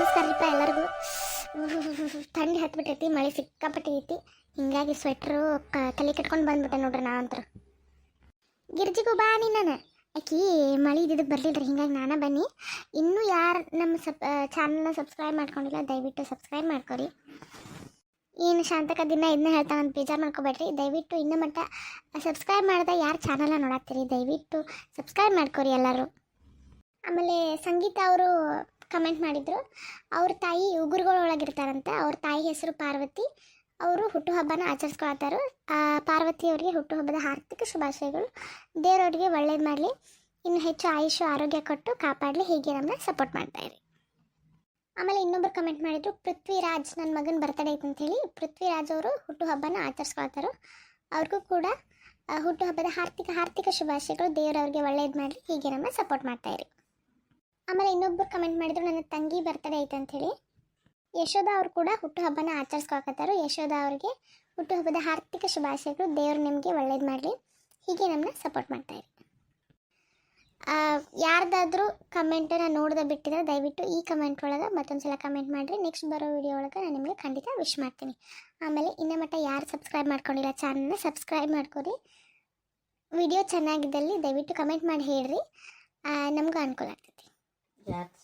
ನಮಸ್ಕಾರ ರೀಪ ಎಲ್ಲರಿಗೂ. ಥಂಡಿ ಹತ್ಬಿಟ್ಟೈತಿ, ಮಳೆ ಸಿಕ್ಕಾಪಟ್ಟೆ ಐತಿ ಹಿಂಗಾಗಿ ಸ್ವೆಟ್ರು ತಲೆ ಕಟ್ಕೊಂಡು ಬಂದ್ಬಿಟ್ಟೆ ನೋಡ್ರಿ ನಾವಂತ್ರು ಗಿರ್ಜಿಗೂ ಬಾ ನೀ ನಾನು. ಆಕಿ ಮಳೆ ಇದ್ದಿದ್ದು ಬರ್ಲಿಲ್ರಿ ಹಿಂಗಾಗಿ ನಾನೇ ಬನ್ನಿ. ಇನ್ನೂ ಯಾರು ನಮ್ಮ ಸಬ್ ಚಾನಲ್ನ ಸಬ್ಸ್ಕ್ರೈಬ್ ಮಾಡ್ಕೊಂಡಿಲ್ಲ, ದಯವಿಟ್ಟು ಸಬ್ಸ್ಕ್ರೈಬ್ ಮಾಡ್ಕೊರಿ. ಏನು ಶಾಂತಕ ದಿನ ಇದನ್ನ ಹೇಳ್ತಾ ಅಂತ ಬೇಜಾರು ಮಾಡ್ಕೋಬೇಡ್ರಿ. ದಯವಿಟ್ಟು ಇನ್ನೂ ಮಟ್ಟ ಸಬ್ಸ್ಕ್ರೈಬ್ ಮಾಡ್ದೆ ಯಾರು ಚಾನಲ್ನ ನೋಡತ್ತೀರಿ? ದಯವಿಟ್ಟು ಸಬ್ಸ್ಕ್ರೈಬ್ ಮಾಡ್ಕೊರಿ ಎಲ್ಲರೂ. ಆಮೇಲೆ ಸಂಗೀತ ಅವರು ಕಮೆಂಟ್ ಮಾಡಿದರು. ಅವ್ರ ತಾಯಿ ಉಗುರುಗಳೊಳಗಿರ್ತಾರಂತೆ, ಅವ್ರ ತಾಯಿ ಹೆಸರು ಪಾರ್ವತಿ. ಅವರು ಹುಟ್ಟುಹಬ್ಬನ ಆಚರಿಸ್ಕೊಳ್ತಾರೆ ಪಾರ್ವತಿ ಅವರಿಗೆ ಹುಟ್ಟುಹಬ್ಬದ ಹಾರ್ದಿಕ ಶುಭಾಶಯಗಳು. ದೇವರವ್ರಿಗೆ ಒಳ್ಳೇದು ಮಾಡಲಿ. ಇನ್ನು ಹೆಚ್ಚು ಆಯುಷು ಆರೋಗ್ಯ ಕೊಟ್ಟು ಕಾಪಾಡಲಿ. ಹೀಗೆ ನಮ್ಮನ್ನ ಸಪೋರ್ಟ್ ಮಾಡ್ತಾ ಇರಿ. ಆಮೇಲೆ ಇನ್ನೊಬ್ರು ಕಮೆಂಟ್ ಮಾಡಿದ್ರು, ಪೃಥ್ವಿರಾಜ್ ನನ್ನ ಮಗನ ಬರ್ತಡೇ ಐತೆ ಅಂತೇಳಿ ಪೃಥ್ವಿರಾಜ್ ಅವರು ಹುಟ್ಟುಹಬ್ಬನ ಆಚರಿಸ್ಕೊಳ್ತಾರೆ ಅವ್ರಿಗೂ ಕೂಡ ಹುಟ್ಟುಹಬ್ಬದ ಹಾರ್ದಿಕ ಹಾರ್ದಿಕ ಶುಭಾಶಯಗಳು. ದೇವರವ್ರಿಗೆ ಒಳ್ಳೇದು ಮಾಡಲಿ. ಹೀಗೆ ನಮ್ಮ ಸಪೋರ್ಟ್ ಮಾಡ್ತಾ ಇರಿ. ಆಮೇಲೆ ಇನ್ನೊಬ್ಬರು ಕಮೆಂಟ್ ಮಾಡಿದ್ರು, ನನ್ನ ತಂಗಿ ಬರ್ತಡೇ ಐತೆ ಹೇಳಿ ಯಶೋಧ ಅವರು ಕೂಡ ಹುಟ್ಟುಹಬ್ಬನ ಆಚರಿಸ್ಕೊಳಕತ್ತಾರು. ಯಶೋಧ ಅವ್ರಿಗೆ ಹುಟ್ಟುಹಬ್ಬದ ಆರ್ಥಿಕ ಶುಭಾಶಯಗಳು. ದೇವರು ನಿಮಗೆ ಒಳ್ಳೇದು ಮಾಡಲಿ. ಹೀಗೆ ನಮ್ಮನ್ನ ಸಪೋರ್ಟ್ ಮಾಡ್ತಾ ಇರಿ. ಯಾರ್ದಾದ್ರೂ ಕಮೆಂಟನ್ನು ನೋಡದೆ ಬಿಟ್ಟಿದ್ರೆ ದಯವಿಟ್ಟು ಈ ಕಮೆಂಟ್ ಒಳಗೆ ಮತ್ತೊಂದು ಸಲ ಕಮೆಂಟ್ ಮಾಡಿರಿ. ನೆಕ್ಸ್ಟ್ ಬರೋ ವಿಡಿಯೋ ಒಳಗೆ ನಾನು ನಿಮಗೆ ಖಂಡಿತ ವಿಶ್ ಮಾಡ್ತೀನಿ. ಆಮೇಲೆ ಇನ್ನ ಮಟ್ಟ ಯಾರು ಸಬ್ಸ್ಕ್ರೈಬ್ ಮಾಡ್ಕೊಂಡಿಲ್ಲ ಚಾನಲ್ನ ಸಬ್ಸ್ಕ್ರೈಬ್ ಮಾಡ್ಕೊರಿ ವಿಡಿಯೋ ಚೆನ್ನಾಗಿದ್ದಲ್ಲಿ ದಯವಿಟ್ಟು ಕಮೆಂಟ್ ಮಾಡಿ ಹೇಳ್ರಿ. ನಮಗೂ ಅನುಕೂಲ ಆಗ್ತೈತಿ. Yes.